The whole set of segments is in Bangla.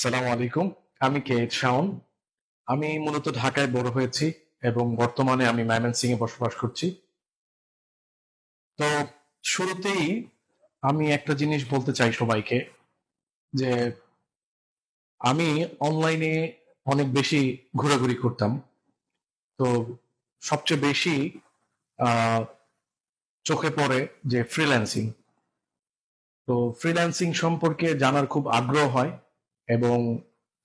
সালাম আলাইকুম। আমি কে শাওন। আমি মূলত ঢাকায় বড় হয়েছি এবং বর্তমানে আমি ময়মনসিং এ বসবাস করছি। তো শুরুতেই আমি একটা জিনিস বলতে চাই সবাইকে, যে আমি অনলাইনে অনেক বেশি ঘোরাঘুরি করতাম। তো সবচেয়ে বেশি চোখে পড়ে যে ফ্রিল্যান্সিং তো ফ্রিল্যান্সিং সম্পর্কে জানার খুব আগ্রহ হয়। এবং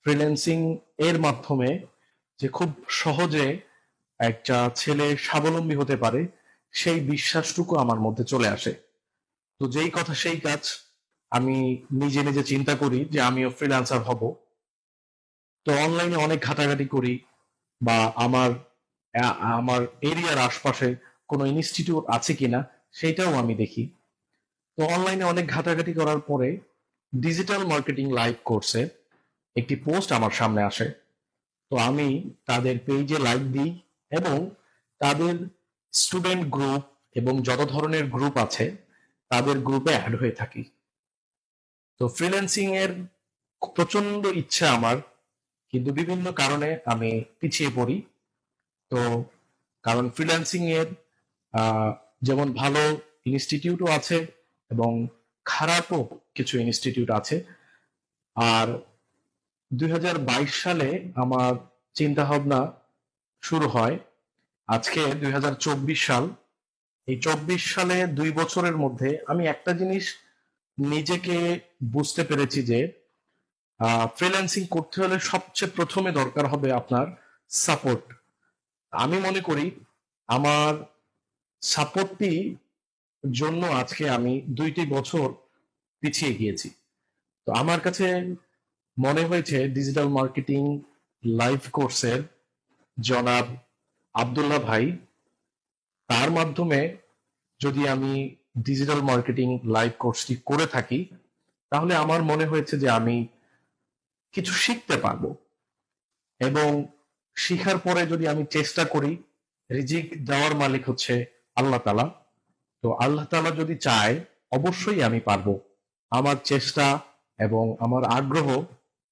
ফ্রিল্যান্সিং এর মাধ্যমে যে খুব সহজে একটা ছেলে স্বাবলম্বী হতে পারে, সেই বিশ্বাসটুকু আমার মধ্যে চলে আসে। তো যেই কথা সেই কাজ আমি নিজে নিজে চিন্তা করি যে আমিও ফ্রিল্যান্সার হব। তো অনলাইনে অনেক ঘাটাঘাটি করি বা আমার আমার এরিয়ার আশপাশে কোনো ইনস্টিটিউট আছে কিনা, সেটাও আমি দেখি। তো অনলাইনে অনেক ঘাটাঘাটি করার পরে ডিজিটাল মার্কেটিং লাইভ কোর্সে একটি পোস্ট আমার সামনে আসে। তো আমি তাদের পেজে লাইক দিই এবং তাদের স্টুডেন্ট গ্রুপ এবং যত ধরনের গ্রুপ আছে, তাদের গ্রুপে অ্যাড হয়ে থাকি। তো ফ্রিল্যান্সিং এর প্রচণ্ড ইচ্ছা আমার, কিন্তু বিভিন্ন কারণে আমি পিছিয়ে পড়ি। তো কারণ ফ্রিল্যান্সিং এর যেমন ভালো ইনস্টিটিউটও আছে এবং খারাপও কিছু ইনস্টিটিউট আছে। আর দুই হাজার বাইশ সালে আমার চিন্তা ভাবনা শুরু হয়। আজকে দুই হাজার চব্বিশ সাল। এই চব্বিশ সালে দুই বছরের মধ্যে আমি একটা জিনিস নিজেকে বুঝতে পেরেছি যে ফ্রিল্যান্সিং করতে হলে সবচেয়ে প্রথমে দরকার হবে আপনার সাপোর্ট আমি মনে করি আমার সাপোর্টটি জন্য আজকে আমি দুইটি বছর পিছিয়ে গিয়েছি। তো আমার কাছে মনে হয়েছে ডিজিটাল মার্কেটিং লাইভ কোর্সের জনাব আব্দুল্লাহ ভাই, তার মাধ্যমে যদি আমি ডিজিটাল মার্কেটিং লাইভ কোর্সটি করে থাকি, তাহলে আমার মনে হয়েছে যে আমি কিছু শিখতে পারব। এবং শিখার পরে যদি আমি চেষ্টা করি, রিজিক দেওয়ার মালিক হচ্ছে আল্লাহ তালা তো আল্লাহ তালা যদি চায়, অবশ্যই আমি পারব। আমার চেষ্টা এবং আমার আগ্রহ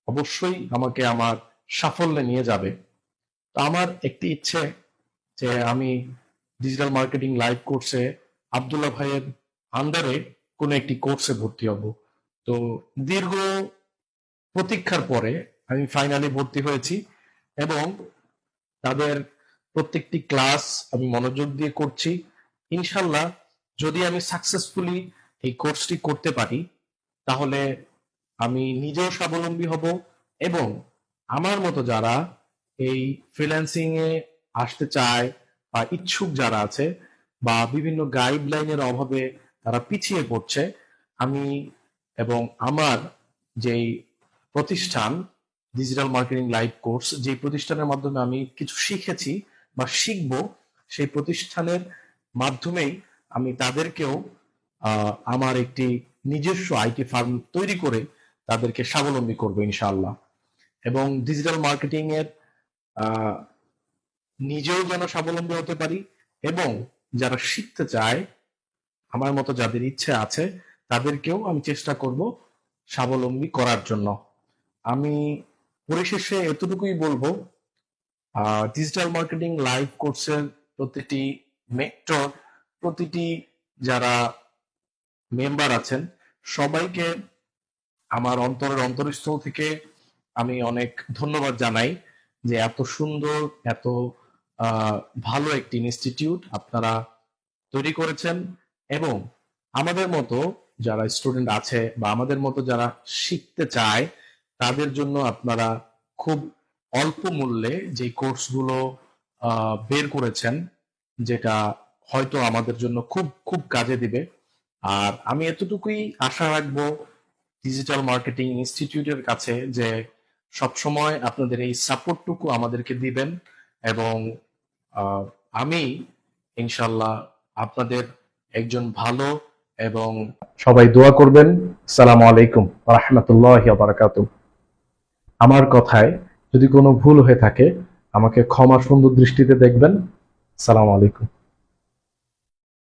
অবশ্যই আমাকে আমার সাফল্যে নিয়ে যাবে। তো আমার একটি ইচ্ছে যে আমি ডিজিটাল মার্কেটিং লাইভ কোর্সে আব্দুল্লাহ ভাইয়ের আন্ডারে কোনো একটি কোর্সে ভর্তি হব। তো দীর্ঘ প্রতীক্ষার পরে আমি ফাইনালি ভর্তি হয়েছি এবং তাদের প্রত্যেকটি ক্লাস আমি মনোযোগ দিয়ে করছি। ইনশাল্লাহ যদি আমি সাকসেসফুলি এই কোর্সটি করতে পারি, তাহলে আমি নিজেও স্বাবলম্বী হব এবং আমার মতো যারা এই ফ্রিল্যান্সিং এ আসতে চায় বা ইচ্ছুক যারা আছে বা বিভিন্ন গাইডলাইনের অভাবে তারা পিছিয়ে পড়ছে, আমি এবং আমার যেই প্রতিষ্ঠান ডিজিটাল মার্কেটিং লাইভ কোর্স যে প্রতিষ্ঠানের মাধ্যমে আমি কিছু শিখেছি বা শিখব, সেই প্রতিষ্ঠানের মাধ্যমেই আমি তাদেরকেও আমার একটি নিজস্ব আইটি ফার্ম তৈরি করে তাদেরকে স্বাবলম্বী করব ইনশাআল্লাহ। এবং ডিজিটাল মার্কেটিং এর নিজেও যেন স্বাবলম্বী হতে পারি এবং যারা শিখতে চায়, আমার মতো যাদের ইচ্ছে আছে, তাদেরকেও আমি চেষ্টা করব স্বাবলম্বী করার জন্য। আমি পরিশেষে এতটুকুই বলব ডিজিটাল মার্কেটিং লাইভ কোর্সের প্রতিটি মেক্টর প্রতিটি যারা মেম্বার আছেন, সবাইকে আমার অন্তরের অন্তরস্থল থেকে আমি অনেক ধন্যবাদ জানাই যে এত সুন্দর, এত ভালো একটি ইনস্টিটিউট আপনারা তৈরি করেছেন এবং আমাদের মতো যারা স্টুডেন্ট আছে বা আমাদের মতো যারা শিখতে চায়, তাদের জন্য আপনারা খুব অল্প মূল্যে যে কোর্সগুলো বের করেছেন, যেটা হয়তো আমাদের জন্য খুব খুব কাজে দিবে। আর আমি এতটুকুই আশা রাখব ডিজিটাল মার্কেটিং ইনস্টিটিউটের কাছে যে সবসময় আপনাদের এই সাপোর্টটুকু আমাদেরকে দিবেন এবং আমি ইনশাল্লাহ আপনাদের একজন ভালো এবং সবাই দোয়া করবেন। সালাম আলাইকুম রহমতুল্লাহ বারাকাতু আমার কথায় যদি কোনো ভুল হয়ে থাকে, আমাকে ক্ষমা সুন্দর দৃষ্টিতে দেখবেন। সালাম আলাইকুম।